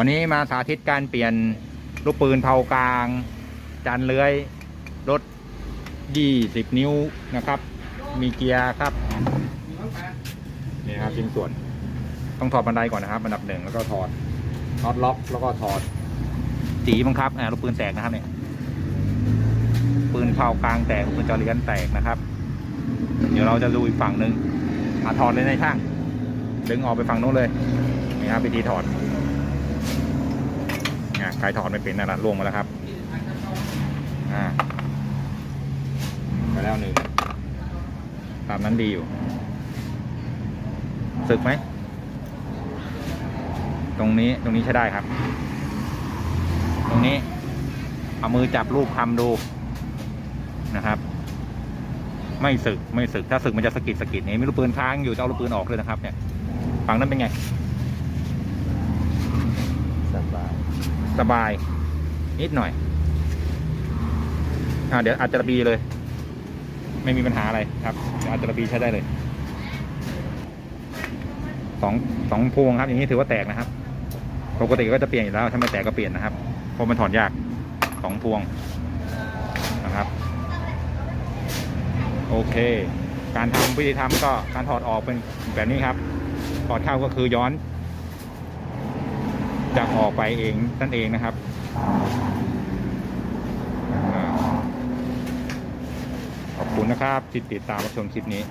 วันนี้มาสาธิตการเปลี่ยนลูกปืนเผากลาง จานเลื้อยรถ 20 นิ้วนะครับ มีเกียร์ครับ นี่ครับชิ้นส่วน ต้องถอดบันไดก่อนนะครับอันดับหนึ่งแล้วก็ถอดน็อตล็อกแล้วก็ถอดสีบังคับอ่าลูกปืนแตกนะครับเนี่ยปืนเผากลางแตกปืนจอเลียนแตกนะครับ เดี๋ยวเราจะดูอีกฝั่งหนึ่งอะถอดเลยในช่าง ดึงออกไปฝั่งโน้นเลยนี่ครับวิธีถอดะใครถอดไม่เป็นนะล่วงมาแล้วครับอ่าไปแล้วหนึ่งตามนั้นดีอยู่สึกไหม ตรงนี้ตรงนี้ใช้ได้ครับ ตรงนี้ เอามือจับรูปคำดูนะครับ ไม่สึกไม่สึกถ้าสึกมันจะสะกิดสะกิดนี่ไม่รู้ปืนค้างอยู่จะเอาลูกปืนออกเลยนะครับ เนี่ยฝั่งนั้นเป็นไง สบาย สบาย นิดหน่อยอ่าเดี๋ยวอาจจะระบีเลย ไม่มีปัญหาอะไรครับอาจจะระบีใช้ได้เลยสองสองพวงครับ อย่างนี้ถือว่าแตกนะครับ ปกติก็จะเปลี่ยนอยู่แล้วถ้าไม่แตกก็เปลี่ยนนะครับเพราะมันถอดยากสองพวงนะครับ โอเค การทำวิธีทำก็การถอดออกเป็นแบบนี้ครับถอดเข้าก็คือย้อน จะออกไปเองนั่นเองนะครับขอบคุณนะครับที่ติดตามรับชมคลิปนี้